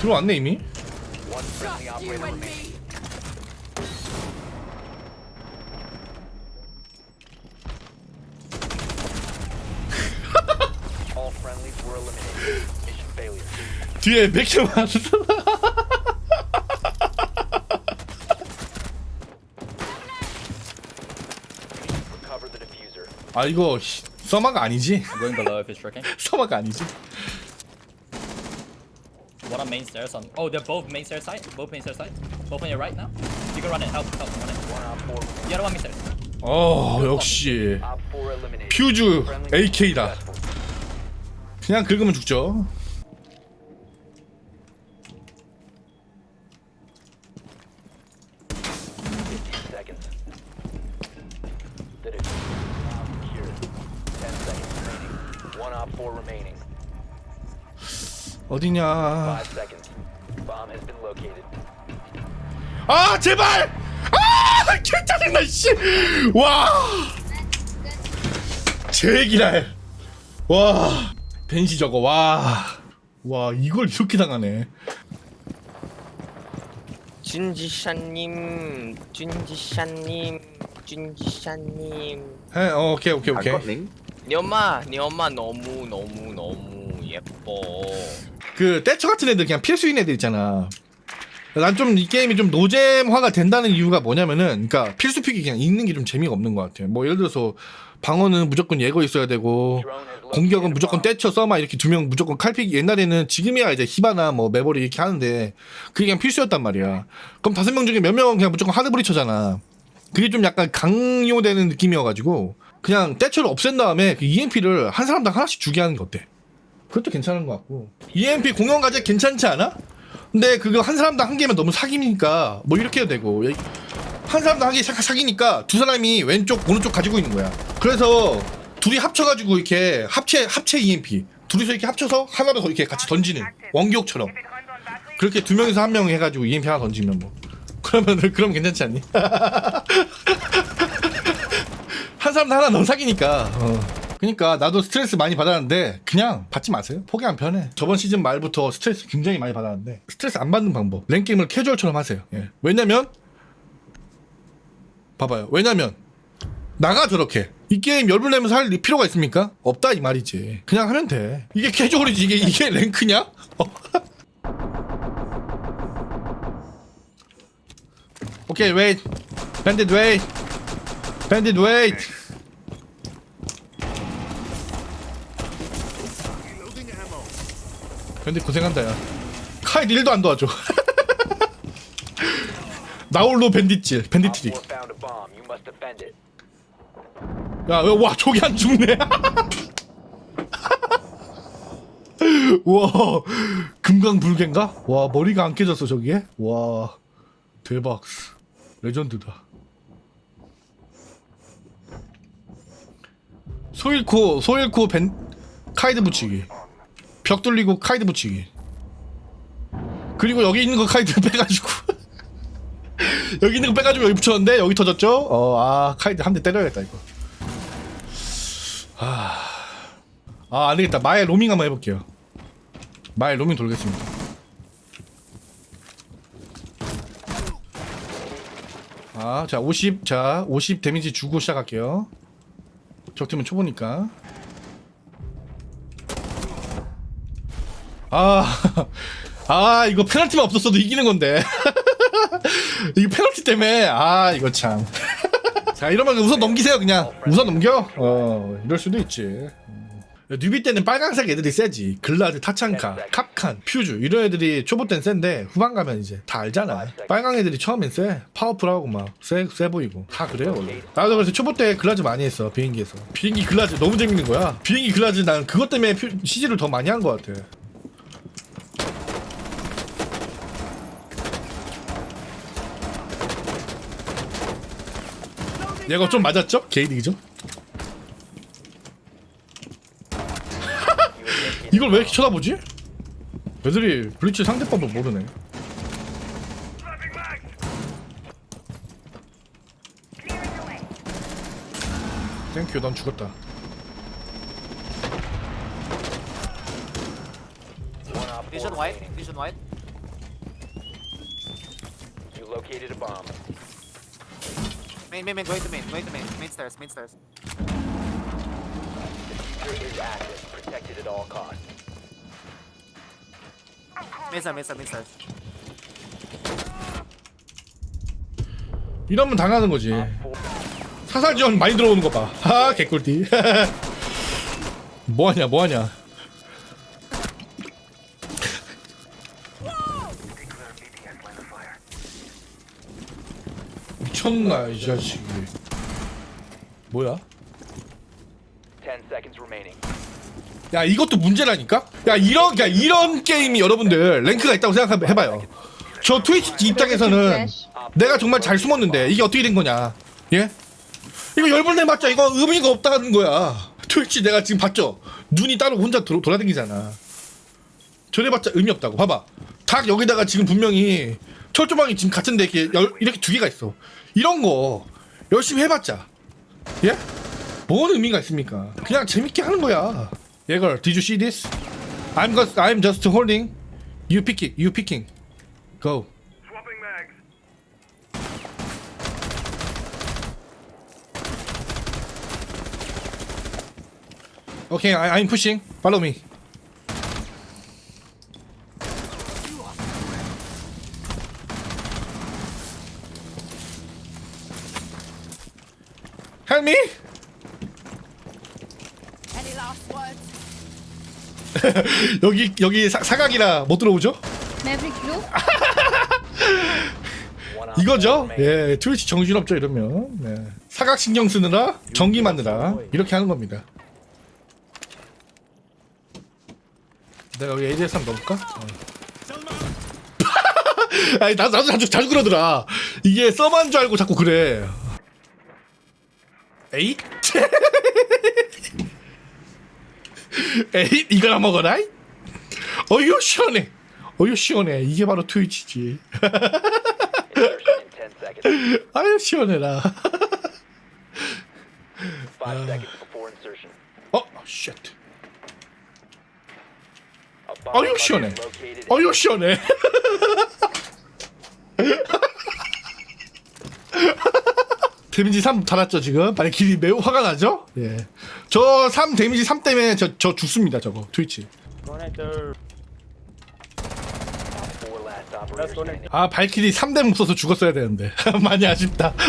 들어왔네 이미. 뒤에 diffuser. 아 이거 씨, 서마가 아니지 I'm going below if it's tricking. 서마가 아니지 main stairs on. Oh, they're both main stairs side. Both main stairs side. Both on your right now. You can run it. Help, help, run it. The other one main stairs. 어 역시. 퓨즈 AK다. 그냥 긁으면 죽죠 15 seconds. The diffuser is now secured. 10 seconds remaining. One op four remaining. 어디냐. 아 제발! 아 개 짜증나 씨 와! 제기랄. 와. 벤시 저거 와 와 이걸 이렇게 당하네. 준지샤님, 준지샤님, 준지샤님. 해 어, 오케이 오케이 오케이. 네 엄마, 네 엄마 너무 너무 너무 예뻐. 그 떼처 같은 애들 그냥 필 수 있는 애들 있잖아 난 좀 이 게임이 좀 노잼화가 된다는 이유가 뭐냐면은 그러니까 필수 픽이 그냥 있는 게 좀 재미가 없는 것 같아 뭐 예를 들어서 방어는 무조건 예거 있어야 되고 공격은 무조건. 떼쳐 써마 이렇게 두 명 무조건 칼픽 옛날에는 지금이야 이제 히바나 뭐 메버리 이렇게 하는데 그게 그냥 필수였단 말이야 그럼 다섯 명 중에 몇 명은 그냥 무조건 하드브리 쳐잖아 그게 좀 약간 강요되는 느낌이어가지고 그냥 떼쳐를 없앤 다음에 그 EMP를 한 사람당 하나씩 주게 하는 게 어때? 그것도 괜찮은 것 같고. EMP 공연 과제 괜찮지 않아? 근데 그거 한 사람당 한 개면 너무 사기니까 뭐 이렇게 해도 되고. 한 사람당 한 개 사기니까 두 사람이 왼쪽 오른쪽 가지고 있는 거야. 그래서 둘이 합쳐가지고 이렇게 합체 합체 EMP 둘이서 이렇게 합쳐서 하나로 더 이렇게 같이 던지는 원기옥처럼. 그렇게 두 명이서 한 명 해가지고 EMP 하나 던지면 뭐. 그러면 그럼 괜찮지 않니? 한 사람당 하나 너무 사기니까. 어. 그러니까 나도 스트레스 많이 받았는데 그냥 받지 마세요. 포기하면 편해. 저번 시즌 말부터 스트레스 굉장히 많이 받았는데 스트레스 안 받는 방법. 랭게임을 캐주얼처럼 하세요. 예. 왜냐면 봐봐요. 왜냐면 나가 저렇게. 이 게임 열불 내면서 할 필요가 있습니까? 없다 이 말이지. 그냥 하면 돼. 이게 캐주얼이지. 이게 이게 랭크냐? 어. 오케이 웨이트. 밴딧 웨이트. 밴딧 웨이트 밴딧 고생한다 야. 카이드 1도 안 도와줘. 나홀로 defend it. 야와 저기 안 죽네. 와 금강불개인가? 와 머리가 안 깨졌어 저기에? 와 대박. 레전드다. 소일코 소일코 벤 카이드 붙이기 벽 뚫리고 카이드 붙이기. 그리고 여기 있는 거 카이드 빼가지고. 여기 있는 거 빼가지고 여기 붙였는데 여기 터졌죠? 어 아 카이드 한 대 때려야겠다 이거. 아. 안되겠다. 마의 로밍 한번 해볼게요. 마의 로밍 돌겠습니다. 아자 50, 자 50 데미지 주고 시작할게요. 적팀은 초보니까 아, 아 이거 페널티만 없었어도 이기는 건데. 이거 페널티 때문에. 아 이거 참. 자 이러면 우선 넘기세요 그냥. 우선 넘겨. 어 이럴 수도 있지. 음. 뉴비 때는 빨간색 애들이 세지. 글라드 타창카 캅칸 퓨즈. 이런 애들이 초보 때는 센데 후반 가면 이제 다 알잖아. 빨강 애들이 처음엔 세 파워풀하고 막세 세 보이고. 다 그래요 원래. 나도 그래서 초보 때 글라즈 많이 했어 비행기에서. 비행기 글라즈 너무 재밌는 거야. 비행기 글라즈 난 그것 때문에 퓨- CG를 더 많이 한 것 같아 얘가 좀 맞았죠? 게이득이죠? 이걸 왜 이렇게 쳐다보지? 애들이 블리츠 상대법을 모르네. 땡큐, 난 죽었다. Vision white, vision white. located a bomb. Main, main, main, wait to main, wait to main, main stairs, main stairs. Diffuser is active, protected at all costs. Main stairs, main stairs, main stairs. 이러면 당하는 거지. 사살 지원 많이 들어오는 거 봐. 하 개꿀띠. 뭐하냐 뭐하냐. 미쳤나 이 자식이. 뭐야? 10 seconds remaining. 야 이것도 문제라니까? 야 이런 야 이런 게임이 여러분들 랭크가 있다고 생각해봐요. 저 트위치 입장에서는 내가 정말 잘 숨었는데 이게 어떻게 된 거냐? 예? 이거 열번 내봤자 이거 의미가 없다는 거야. 트위치 내가 지금 봤죠? 눈이 따로 혼자 돌, 돌아다니잖아. 저래봤자 의미 없다고. 봐봐. 닭 여기다가 지금 분명히 철조망이 지금 같은데 이렇게 열- 이렇게 두 개가 있어. 이런 거 열심히 해봤자 예? 뭔 의미가 있습니까? 그냥 재밌게 하는 거야. 예걸, did you see this? I'm just, I'm just holding. You pick it. You picking. Go. Okay, I, I'm pushing. Follow me. 여기 여기 사, 사각이라 못 들어오죠? Op 이거죠? 예, 트위치 정신없죠 이러면. 네. 사각 신경 쓰느라 전기 만드라 이렇게 하는 겁니다. 내가 여기 ADS 한번 넣어볼까? 어. 아니 나 나도 자주 자주 그러더라. 이게 서만 줄 알고 자꾸 그래. 에잇? 에잇 이거나 먹어라. 이? 어휴 시원해. 어휴 시원해. 이게 바로 트위치지. Insertion in 10 seconds. 아유 시원해라. 5 seconds before insertion. 어, 쉣. 어휴 시원해. 어휴 시원해. 데미지 3 달았죠 지금. 발길이 매우 화가 나죠? 예. 저 3 데미지 3 때문에 저 저 죽습니다 저거 트위치. 아 발길이 3대문 써서 죽었어야 되는데 많이 아쉽다.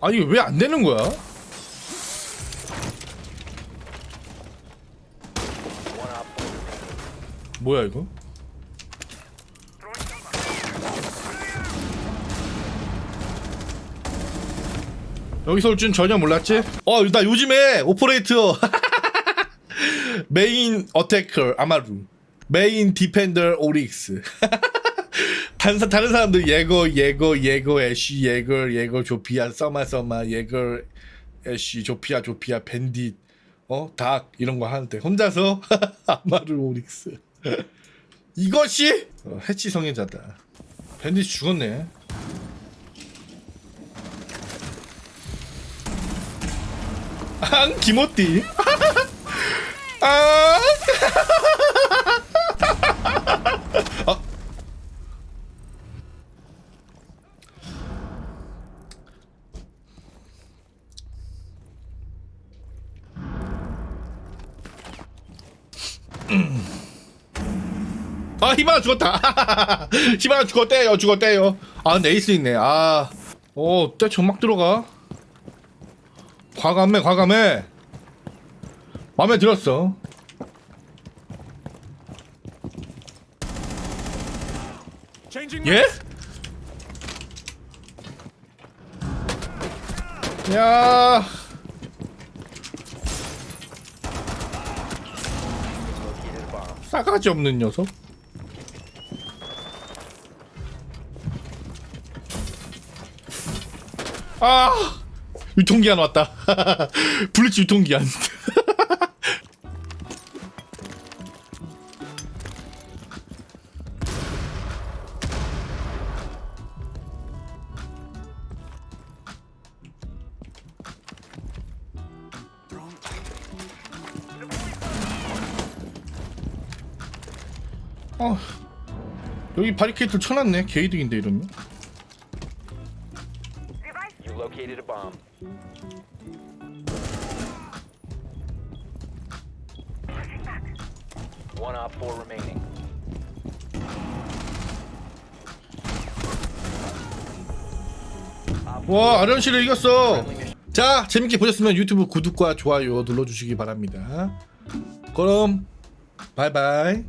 아 이게 왜안 되는 거야? 뭐야 이거? 여기서 올 줄 전혀 몰랐지? 어, 나 요즘에 오퍼레이터 메인 어태커 아마루 메인 디펜더 오릭스 다른, 사- 다른 사람들 예거 예거 예거 애쉬 예거 예거 조피아 써마 써마 예거 애쉬 조피아 조피아 밴딧 어닭 이런 거 하는데 혼자서 아마루 오릭스 이것이 어, 해치 성애자다. 밴딧 죽었네. 앙 기모띠. 아. 아. 아 히바나 죽었다 히바나 죽었대요 죽었대요 아 근데 에이스 있네 아어때 정막 들어가 과감해 과감해 맘에 들었어 예? 야. 싸가지 없는 녀석. 아 유통기한 왔다. 블리치 유통기한. 어. 여기 바리케이트 쳐놨네 개이득인데 이러면 One op four remaining. 와 아련씨를 이겼어. 자 재밌게 보셨으면 유튜브 구독과 좋아요 눌러주시기 바랍니다. 그럼 바이바이